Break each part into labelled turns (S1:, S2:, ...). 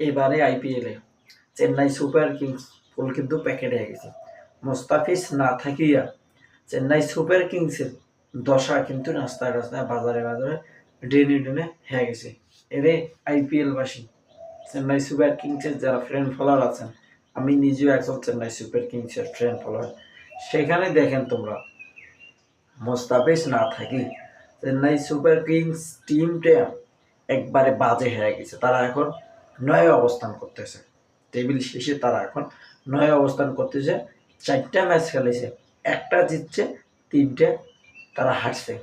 S1: এবারে আইপিএলে Chennai super Kings ফুল কিন্তু প্যাকেটে হয়ে গেছে। মোস্তাফিজ না থাকিয়া চেন্নাই সুপার কিংসের দশা কিন্তু রাস্তায় রাস্তায়, বাজারে বাজারে ড্রেনে ড্রেনে হয়ে গেছে। এরে আইপিএল বাসী চেন্নাই সুপার কিংসের যারা ফ্রেন্ড ফলোয়ার আছেন, আমি নিজেও একজন চেন্নাই সুপার কিংসের ফ্রেন্ড ফলোয়ার সেখানে দেখেন তোমরা, মোস্তাফিজ না থাকি, চেন্নাই সুপার কিংস টিমটা একবারে বাজে হয়ে গেছে। তারা এখন নয় অবস্থান করতেছে। টেবিল শেষে তারা এখন নয় অবস্থান করতেছে। চারটা ম্যাচ খেলেছে, একটা জিতছে, তিনটে তারা হারছে।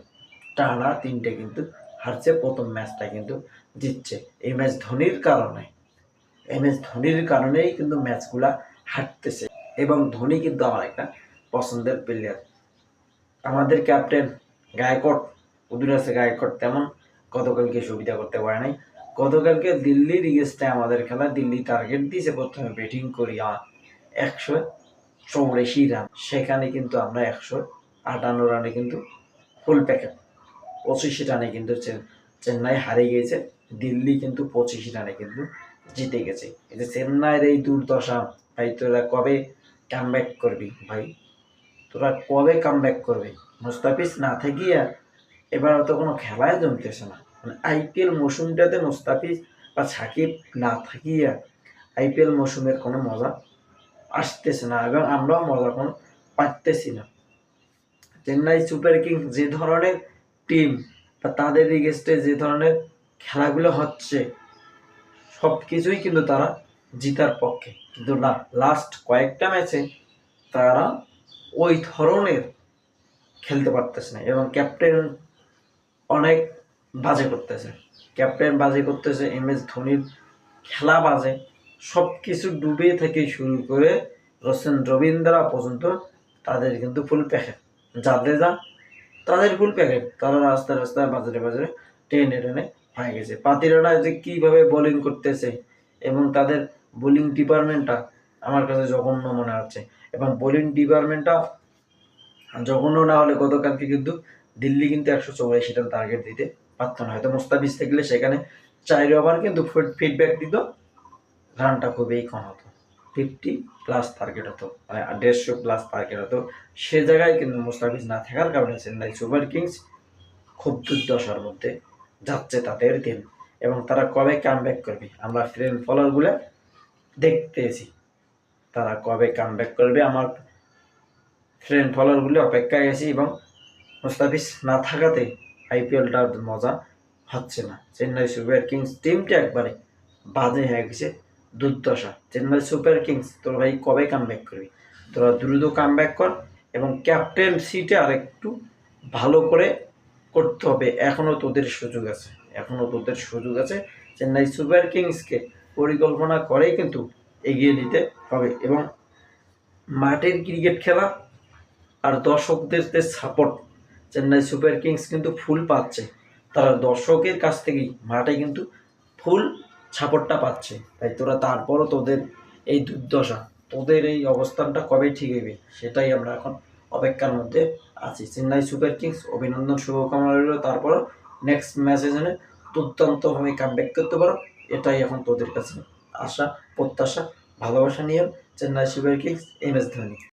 S1: টানা তিনটে কিন্তু হারছে, প্রথম ম্যাচটা কিন্তু জিতছে। এই ম্যাচ ধোনির কারণে, এই ম্যাচ ধোনির কারণেই কিন্তু ম্যাচগুলা হারতেছে। এবং ধোনি কিন্তু আমার একটা পছন্দের প্লেয়ার আমাদের ক্যাপ্টেন গায়কট উদুর আছে গায়কট তেমন গতকালকে সুবিধা করতে পারে নাই। গতকালকে দিল্লির ইগেস্টে আমাদের খেলা দিল্লি টার্গেট দিয়েছে। প্রথমে ব্যাটিং করি একশো চৌরাশি রান সেখানে কিন্তু আমরা একশো আটান্ন রানে কিন্তু ফুল প্যাকেট পঁচিশি রানে কিন্তু চেন্নাই হারে গিয়েছে। দিল্লি কিন্তু পঁচিশি রানে কিন্তু জিতে গেছে। এই যে চেন্নাইয়ের এই দুর্দশা, ভাই তোরা কবে কাম করবি ভাই? তোরা কবে কাম করবি? মুস্তাফিজ না থাকিয়া এবার তো কোনো খেলায় জমতেছে না। আইপিএল মৌসুমটাতে মুস্তাফিজ বা সাকিব না থাকিয়া আইপিএল মৌসুমের কোনো মজা আসতেছে না এবং আমরাও মজা কোনো পাইতেছি না। চেন্নাই সুপার কিংস যে ধরনের টিম বা তাদের এগেস্টে যে ধরনের খেলাগুলো হচ্ছে সব কিছুই কিন্তু তারা জিতার পক্ষে। কিন্তু না লাস্ট কয়েকটা ম্যাচে তারা ওই ধরনের খেলতে পারতেছে না এবং ক্যাপ্টেন অনেক বাজে করতেছে। ক্যাপ্টেন বাজে করতেছে এম এস ধোনির খেলা বাজে। সব কিছু ডুবে থেকে শুরু করে রসেন রবীন্দ্রা পর্যন্ত তাদের কিন্তু ফুল প্যাকেট। যাদের জাদেজা তাদের ফুল প্যাকেট। তারা রাস্তায় রাস্তায় বাজারে বাজারে টেনে টেনে হয়ে গেছে। পাতিরাটা যে কীভাবে বোলিং করতেছে এবং তাদের বোলিং ডিপার্টমেন্টটা আমার কাছে জঘন্য মনে হচ্ছে। এবং বোলিং ডিপার্টমেন্টটা জঘন্য না হলে গতকালকে কিন্তু দিল্লি কিন্তু একশো চৌরাশি রান টার্গেট দিতে পারত না। হয়তো মুস্তাফিজ থাকলে সেখানে চার ওভার কিন্তু ফিডব্যাক দিত। রানটা খুবই কম হতো। ফিফটি প্লাস টার্গেট হতো। মানে দেড়শো প্লাস টার্গেট হতো। সে জায়গায় কিন্তু মুস্তাফিজ না থাকার কারণে চেন্নাই সুপার কিংস খুব দুর্দশার মধ্যে যাচ্ছে তাদের দিন এবং তারা কবে কাম ব্যাক করবে? আমরা ফ্রেন্ড ফলোয়ারগুলো দেখতেছি তারা কবে কাম ব্যাক করবে? আমার ফ্রেন্ড ফলোয়ারগুলো অপেক্ষায় গেছি এবং মুস্তাফিজ না থাকাতে আইপিএলটার মজা হচ্ছে না। চেন্নাই সুপার কিংস টিমটা একবারে বাজে হয়ে গেছে দুর্দশা। চেন্নাই সুপার কিংস, তোর ভাই কবে কাম করবি? তোরা দ্রুত কাম কর এবং ক্যাপ্টেন সিটে আর একটু ভালো করে করতে হবে। এখনও তোদের সুযোগ আছে। এখনও তোদের সুযোগ আছে চেন্নাই সুপার কিংসকে পরিকল্পনা করেই কিন্তু এগিয়ে নিতে হবে এবং মাঠের ক্রিকেট খেলা আর দর্শকদের সাপোর্ট চেন্নাই সুপার কিংস কিন্তু ফুল পাচ্ছে। তারা দর্শকের কাছ থেকেই মাঠে কিন্তু ফুল সাপোর্টটা পাচ্ছে। তাই তোরা তারপরও তোদের এই দুর্দশা, তোদের এই অবস্থানটা কবে ঠিক হবে সেটাই আমরা এখন অপেক্ষার মধ্যে আছি। চেন্নাই সুপার কিংস, অভিনন্দন, শুভকামনা রইল। তারপরও নেক্সট ম্যাচে যেন দুর্দান্তভাবে কামব্যাক করতে পারো। এটাই এখন তোদের কাছে আশা, প্রত্যাশা, ভালোবাসা নিয়ে Chennai super kings, M S Dhoni.